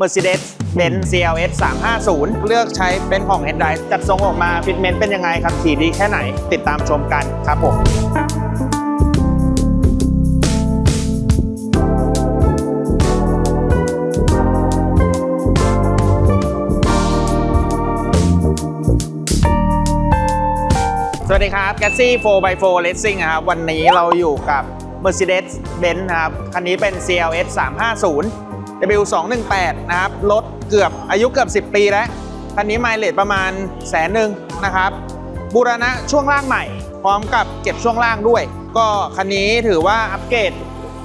Mercedes-Benz CLS 350 เลือกใช้เป็นของ Head Drive จัดทรงออกมาฟิตเมนต์เป็นยังไงครับขี่ดีแค่ไหน ติดตามชมกันครับผมสวัสดีครับ g a t s y 4x4 Racing ครับ วันนี้เราอยู่กับ Mercedes-Benz นะครับ คันนี้เป็น CLS 350 W218 นะครับ รถเกือบอายุเกือบ 10 ปีแล้วคันนี้ไมล์เลทประมาณแสนหนึ่งนะครับ บูรณะช่วงล่างใหม่ พร้อมกับเก็บช่วงล่างด้วย ก็คันนี้ถือว่าอัปเกรด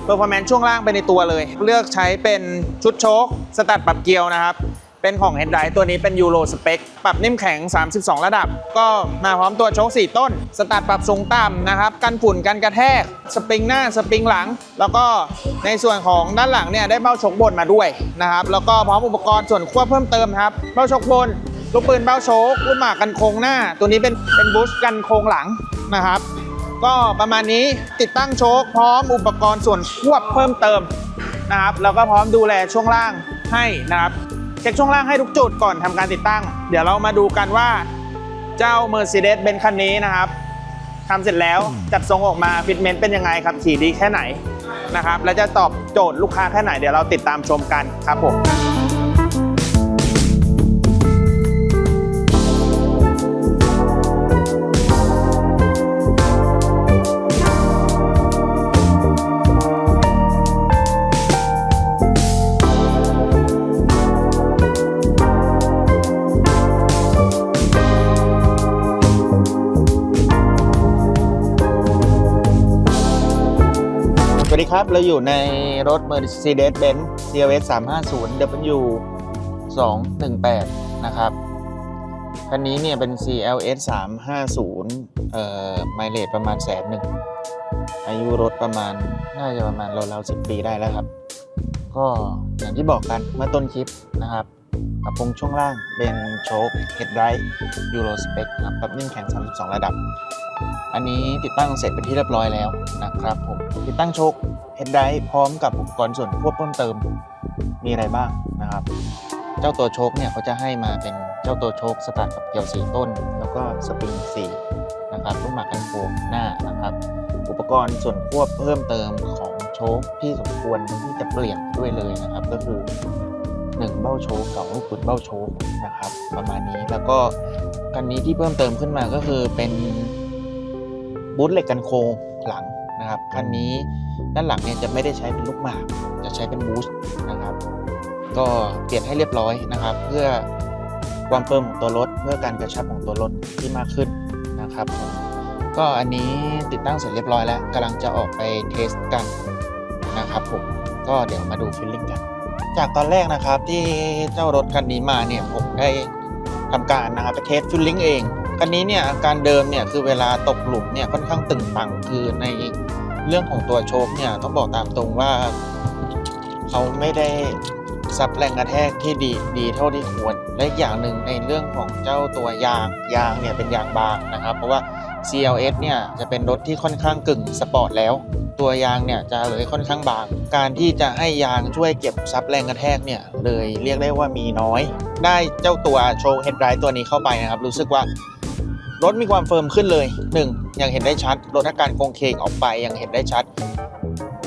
เปอร์ฟอร์แมนซ์ช่วงล่างไปในตัวเลย เลือกใช้เป็นชุดโชคสตัดปรับเกียวนะครับ เป็นของ h e a d d r i ตัวนี้เป็นยูโรสเปคปรับนิ่มแข็ง 32 ระดับ ก็มาพร้อมตัวโชค4 ต้น สตาร์ทปรับสูงต่ำนะครับ กันฝุ่นกันกระแทก สปริงหน้า สปริงหลัง แล้วก็ในส่วนของด้านหลังเนี่ยได้เบ้าชกบนมาด้วยนะครับ แล้วก็พร้อมอุปกรณ์ส่วนควบเพิ่มเติมครับ เบ้าชกบน ลูกปืนเบ้าโชกลูกหมากกันโค้งหน้า ตัวนี้เป็นเป็นบูชกันโค้งหลังนะครับ ก็ประมาณนี้ติดตั้งโชคพร้อมอุปกรณ์ส่วนควบเพิ่มเติมนะครับ แล้วก็พร้อมดูแลช่วงล่างให้นะครับ เช็คช่วงล่างให้ทุกจุดก่อนทำการติดตั้ง เดี๋ยวเรามาดูกันว่าเจ้า Mercedes เบนคันนี้นะครับทำเสร็จแล้วจัดทรงออกมาฟิตเมนต์เป็นยังไงครับขี่ดีแค่ไหนนะครับและจะตอบโจทย์ลูกค้าแค่ไหนเดี๋ยวเราติดตามชมกันครับผม วัสดีครับ เราอยู่ในรถ Mercedes-Benz CLS 350 W 218 นะครับ คันนี้เนี่ยเป็น CLS 350เอ่อไมล์เลทประมาณแสนหนึ่ง อายุรถประมาณ น่าจะประมาณราวๆ10 ปีได้แล้วครับ ก็อย่างที่บอกกันเมื่อต้นคลิปนะครับ กระโปรงช่วงล่างเป็นโชค Head Drive Euro Spec นะครับปรับนิ่มแข็ง 32 ระดับ อันนี้ติดตั้งเสร็จเป็นที่เรียบร้อยแล้วนะครับผมติดตั้งโชคเฮดไดพร้อมกับอุปกรณ์ส่วนควบเพิ่มเติมมีอะไรบ้างนะครับ เจ้าตัวโชคเนี่ยเขาจะให้มาเป็นเจ้าตัวโชคสตาร์ทกับเกี่ยวสีต้น แล้วก็สปริงสีนะครับลูกหมากกันโค้งหน้านะครับอุปกรณ์ส่วนควบเพิ่มเติมของโชคที่สมควรที่จะเปลี่ยนด้วยเลยนะครับ ก็คือ 1 เบ้าโชคกับลูกปืนเบ้าโชคนะครับ ประมาณนี้แล้วก็คันนี้ที่เพิ่มเติมขึ้นมาก็คือเป็นบูทเหล็กกันโค้งหลังนะครับคันนี้ด้านหลังเนี่ยจะไม่ได้ใช้เป็นลูกหมากจะใช้เป็นบูสต์นะครับ ก็เปลี่ยนให้เรียบร้อยนะครับ เพื่อความเฟิร์มของตัวรถเพื่อการกระชับของตัวรถที่มากขึ้นนะครับ ก็อันนี้ติดตั้งเสร็จเรียบร้อยแล้วกำลังจะออกไปเทสกันนะครับผมก็เดี๋ยวมาดูฟิลลิ่งกัน จากตอนแรกนะครับที่เจ้ารถคันนี้มาเนี่ยผมได้ทำการนะครับไปเทสฟิลลิ่งเองคันนี้เนี่ยอาการเดิมเนี่ยคือเวลาตกหลุมเนี่ยค่อนข้างตึงตังคือในเรื่องของตัวโชคเนี่ยต้องบอกตามตรงว่าเขาไม่ได้ซับแรงกระแทกที่ดีดีเท่าที่ควรและอีกอย่างหนึ่งในเรื่องของเจ้าตัวยางยางเนี่ยเป็นยางบางนะครับ เพราะว่า CLS เนี่ยจะเป็นรถที่ค่อนข้างกึ่งสปอร์ตแล้ว ตัวยางเนี่ยจะเลยค่อนข้างบาง การที่จะให้ยางช่วยเก็บซับแรงกระแทกเนี่ยเลยเรียกได้ว่ามีน้อย ได้เจ้าตัวโชว์เฮดไ i ตัวนี้เข้าไปนะครับ รู้สึกว่ารถมีความเฟิร์มขึ้นเลย 1. ยังเห็นได้ชัดลดอาการโครงเคงออกไปยังเห็นได้ชัด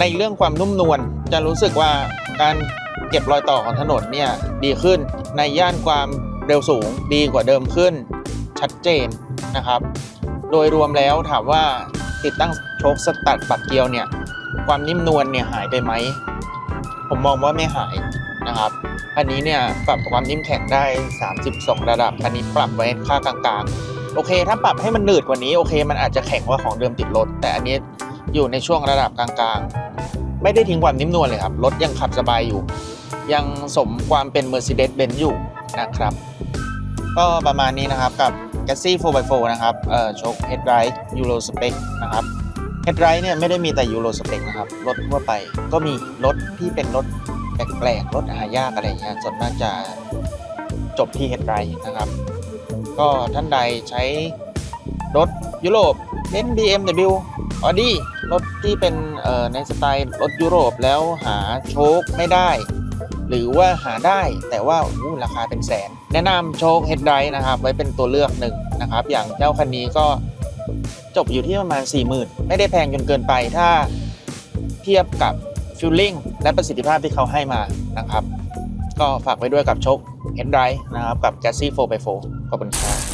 ในเรื่องความนุ่มนวลจะรู้สึกว่าการเก็บรอยต่อของถนนเนี่ยดีขึ้นในย่านความเร็วสูงดีกว่าเดิมขึ้นชัดเจนนะครับ โดยรวมแล้วถามว่าติดตั้ง ชคสตัดปรับเกียวเนี่ย ความนิ่มนวลเนี่ยหายไปไหม ผมมองว่าไม่หายนะครับ อันนี้เนี่ยปรับความนิ่มแข็งได้ 32 ระดับ อันนี้ปรับไว้ค่ากลางๆ โอเค ถ้าปรับให้มันหนืดกว่านี้โอเค มันอาจจะแข็งกว่าของเดิมติดรถ แต่อันนี้อยู่ในช่วงระดับกลางๆ ไม่ได้ทิ้งความนิ่มนวลเลยครับ รถยังขับสบายอยู่ ยังสมความเป็น Mercedes-Benz อยู่นะครับ ก็ประมาณนี้นะครับกับ g a t s y 4x4 นะครับ เอ่อ โชค Head Drive Euro Spec นะครับ Head Drive เนี่ยไม่ได้มีแต่ Euro Spec นะครับ รถทั่วไปก็มีรถที่เป็นรถแปลกๆ รถหายากอะไรเงี้ยส่วนมากจะจบที่เฮดไรนะครับ ก็ท่านใดใช้รถยุโรปเน้น BMW Audi รถที่เป็นเอ่อในสไตล์รถยุโรปแล้วหาโชคไม่ได้ หรือว่าหาได้แต่ว่าอู้ราคาเป็นแสน แนะนำโชคเฮดไดนะครับ ไว้เป็นตัวเลือกหนึ่งนะครับ อย่างเจ้าคันนี้ก็ จบอยู่ที่ประมาณ 40,000 ไม่ได้แพงจนเกินไปถ้าเทียบกับฟิลลิ่งและประสิทธิภาพที่เขาให้มานะครับ ก็ฝากไว้ด้วยกับชคเฮดไรนะครับ กับ g a s s y 4x4 ขอบคุณครับ